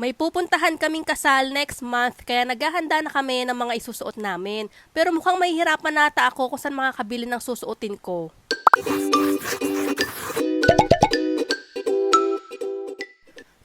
May pupuntahan kaming kasal next month kaya naghahanda na kami ng mga isusuot namin. Pero mukhang mahihirapan nata ako kung saan makakabili ng susuotin ko.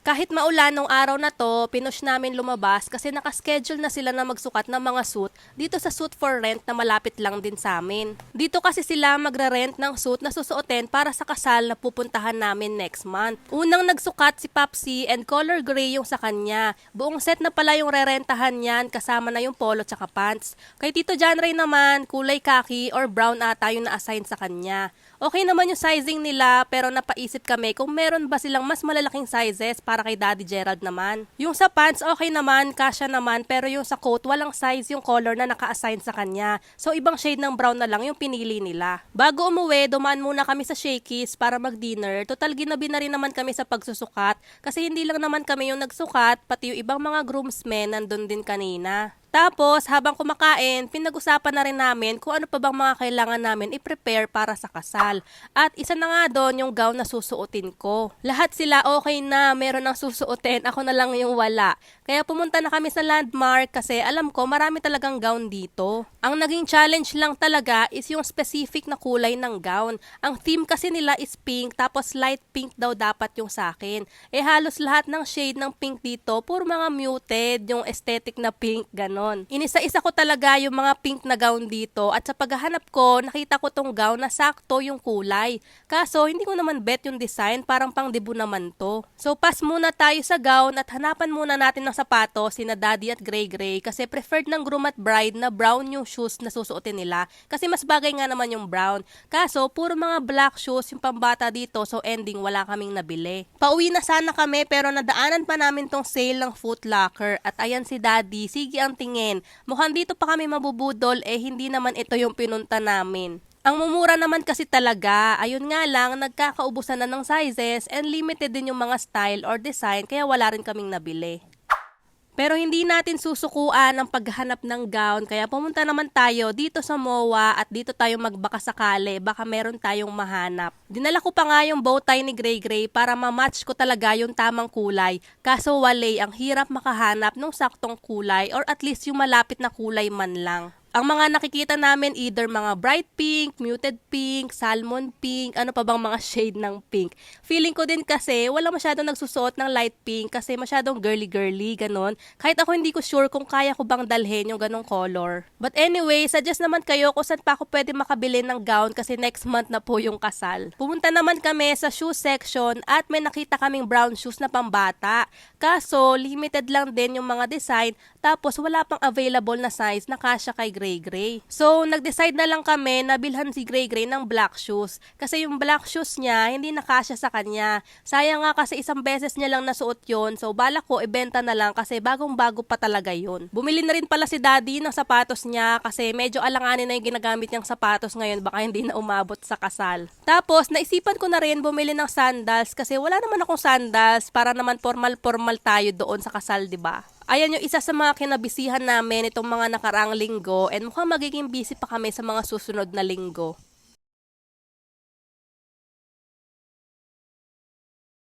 Kahit maulan nung araw na to, pinush namin lumabas kasi nakaschedule na sila na magsukat ng mga suit dito sa suit for rent na malapit lang din sa amin. Dito kasi sila magre-rent ng suit na susuotin para sa kasal na pupuntahan namin next month. Unang nagsukat si Papsi and color gray yung sa kanya. Buong set na pala yung rerentahan niyan kasama na yung polo tsaka pants. Kay Tito John Ray naman, kulay khaki or brown ata yung na-assign sa kanya. Okay naman yung sizing nila pero napaisip kami kung meron ba silang mas malalaking sizes para kay Daddy Gerald naman. Yung sa pants okay naman, kasya naman pero yung sa coat walang size yung color na naka-assign sa kanya. So ibang shade ng brown na lang yung pinili nila. Bago umuwi, dumaan muna kami sa Shakey's para mag-dinner. Total ginabi na rin naman kami sa pagsusukat kasi hindi lang naman kami yung nagsukat, pati yung ibang mga groomsmen nandun din kanina. Tapos, habang kumakain, pinag-usapan na rin namin kung ano pa bang mga kailangan namin i-prepare para sa kasal. At isa na nga doon yung gown na susuotin ko. Lahat sila okay na, meron ng susuotin, ako na lang yung wala. Kaya pumunta na kami sa landmark kasi alam ko marami talagang gown dito. Ang naging challenge lang talaga is yung specific na kulay ng gown. Ang theme kasi nila is pink, tapos light pink daw dapat yung sa akin. Eh halos lahat ng shade ng pink dito, puro mga muted, yung aesthetic na pink, ganon. Inisa-isa ko talaga yung mga pink na gown dito at sa paghahanap ko, nakita ko tong gown na sakto yung kulay. Kaso, hindi ko naman bet yung design, parang pang debu naman to. So, pass muna tayo sa gown at hanapan muna natin ng sapatos, sina daddy at gray gray, kasi preferred ng groom at bride na brown yung shoes na susuotin nila. Kasi mas bagay nga naman yung brown. Kaso, puro mga black shoes yung pambata dito, so ending wala kaming nabili. Pauwi na sana kami, pero nadaanan pa namin tong sale ng Foot Locker. At ayan si daddy, sige ang tingin. Mukhang dito pa kami mabubudol, eh hindi naman ito yung pinunta namin. Ang mumura naman kasi talaga, ayun nga lang, nagkakaubusan na ng sizes and limited din yung mga style or design kaya wala rin kaming nabili. Pero hindi natin susukuan ang paghanap ng gown kaya pumunta naman tayo dito sa MOA at dito tayo magbaka sakali baka meron tayong mahanap. Dinala ko pa nga yung bow tie ni Gray Gray para ma-match ko talaga yung tamang kulay. Kaso wale, ang hirap makahanap ng saktong kulay or at least yung malapit na kulay man lang. Ang mga nakikita namin either mga bright pink, muted pink, salmon pink, ano pa bang mga shade ng pink. Feeling ko din kasi wala masyadong nagsusuot ng light pink kasi masyadong girly-girly, ganon. Kahit ako hindi ko sure kung kaya ko bang dalhin yung ganong color. But anyway, suggest naman kayo kung saan pa ako pwede makabili ng gown kasi next month na po yung kasal. Pumunta naman kami sa shoe section at may nakita kaming brown shoes na pambata. Kaso, limited lang din yung mga design tapos wala pang available na size na kasya kay Gray Gray. So, nag-decide na lang kami na bilhan si Gray Gray ng black shoes. Kasi yung black shoes niya, hindi nakasya sa kanya. Sayang nga kasi isang beses niya lang nasuot yon So, balak ko, ibenta na lang kasi bagong-bago pa talaga yon Bumili na rin pala si daddy ng sapatos niya kasi medyo alanganin na yung ginagamit niyang sapatos ngayon. Baka hindi na umabot sa kasal. Tapos, naisipan ko na rin bumili ng sandals kasi wala naman akong sandals para naman formal-formal tayo doon sa kasal, di ba? Ayan yung isa sa mga kinabisihan namin itong mga nakaraang linggo and mukhang magiging busy pa kami sa mga susunod na linggo.